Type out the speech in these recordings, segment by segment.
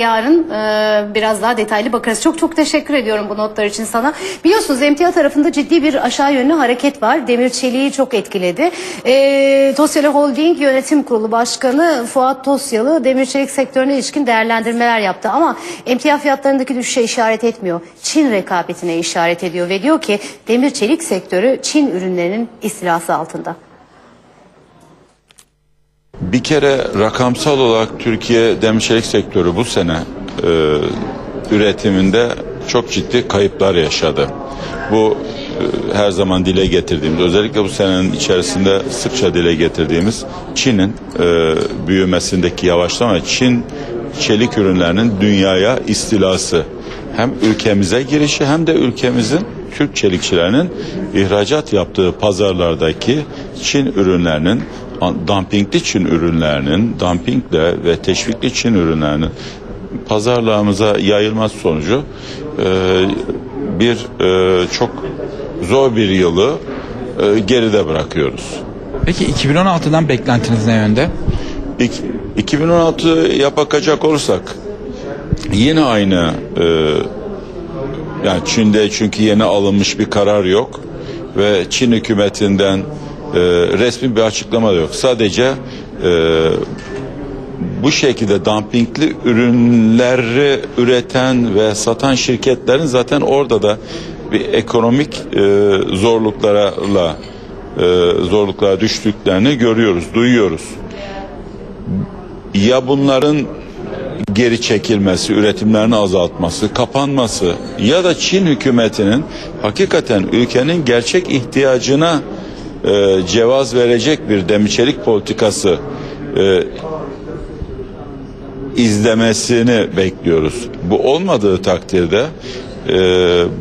Yarın e, biraz daha detaylı bakarız. Çok çok teşekkür ediyorum bu notlar için sana. Biliyorsunuz emtia tarafında ciddi bir aşağı yönlü hareket var. Demir Çelik'i çok etkiledi. E, Tosyalı Holding Yönetim Kurulu Başkanı Fuat Tosyalı demir çelik sektörüne ilişkin değerlendirmeler yaptı. Ama emtia fiyatlarındaki düşüşe işaret etmiyor. Çin rekabetine işaret ediyor ve diyor ki demir çelik sektörü Çin ürünlerinin istilası altında. Bir kere rakamsal olarak Türkiye demir çelik sektörü bu sene e, üretiminde çok ciddi kayıplar yaşadı. Bu e, her zaman dile getirdiğimiz, özellikle bu senenin içerisinde sıkça dile getirdiğimiz Çin'in e, büyümesindeki yavaşlama, Çin çelik ürünlerinin dünyaya istilası hem ülkemize girişi hem de ülkemizin Türk çelikçilerinin ihracat yaptığı pazarlardaki Çin ürünlerinin dumpingli Çin ürünlerinin dumpingle ve teşvikli Çin ürünlerinin pazarlarımıza yayılması sonucu e, bir e, çok zor bir yılı e, geride bırakıyoruz. Peki 2016'dan beklentiniz ne yönde? İk- 2016 ya bakacak olursak yine aynı e, yani Çin'de çünkü yeni alınmış bir karar yok ve Çin hükümetinden e, resmi bir açıklama yok. Sadece e, bu şekilde dumpingli ürünleri üreten ve satan şirketlerin zaten orada da bir ekonomik e, zorluklarla e, zorluklara düştüklerini görüyoruz, duyuyoruz ya bunların geri çekilmesi, üretimlerini azaltması, kapanması ya da Çin hükümetinin hakikaten ülkenin gerçek ihtiyacına e, cevaz verecek bir demirçelik politikası e, izlemesini bekliyoruz. Bu olmadığı takdirde e,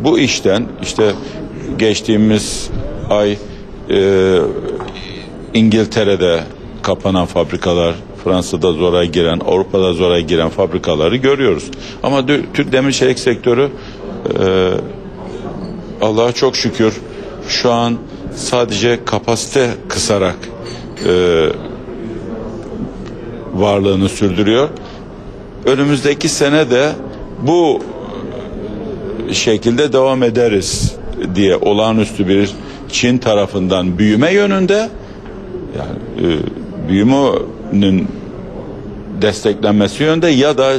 bu işten işte geçtiğimiz ay e, İngiltere'de kapanan fabrikalar, Fransa'da zora giren, Avrupa'da zora giren fabrikaları görüyoruz. Ama Türk demir çelik sektörü e, Allah'a çok şükür şu an sadece kapasite kısarak e, varlığını sürdürüyor. Önümüzdeki sene de bu şekilde devam ederiz diye olağanüstü bir Çin tarafından büyüme yönünde yani e, büyümenin desteklenmesi yönde ya da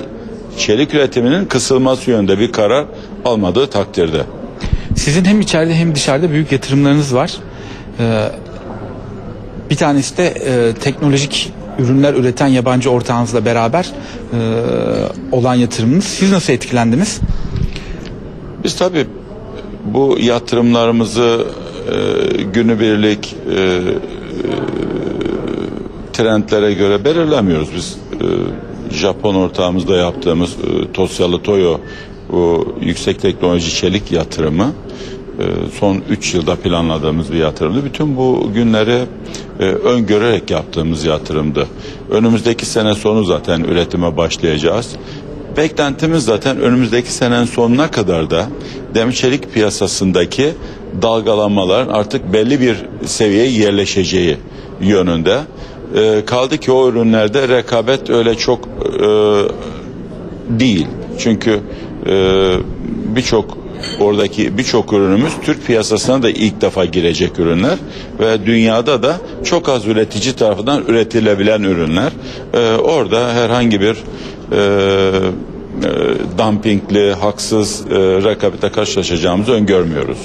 çelik üretiminin kısılması yönde bir karar almadığı takdirde. Sizin hem içeride hem dışarıda büyük yatırımlarınız var. Ee, bir tanesi de e, teknolojik ürünler üreten yabancı ortağınızla beraber e, olan yatırımınız. Siz nasıl etkilendiniz? Biz tabii bu yatırımlarımızı e, günübirlik e, trendlere göre belirlemiyoruz. Biz e, Japon ortağımızda yaptığımız e, Tosyalı Toyo bu yüksek teknoloji çelik yatırımı e, son 3 yılda planladığımız bir yatırımdı. Bütün bu günleri e, öngörerek yaptığımız yatırımdı. Önümüzdeki sene sonu zaten üretime başlayacağız. Beklentimiz zaten önümüzdeki senenin sonuna kadar da demir çelik piyasasındaki dalgalanmaların artık belli bir seviyeye yerleşeceği yönünde. Ee, kaldı ki o ürünlerde rekabet öyle çok e, değil. Çünkü e, birçok oradaki birçok ürünümüz Türk piyasasına da ilk defa girecek ürünler ve dünyada da çok az üretici tarafından üretilebilen ürünler. Ee, orada herhangi bir e, e, dumpingli, haksız e, rekabete karşılaşacağımızı öngörmüyoruz.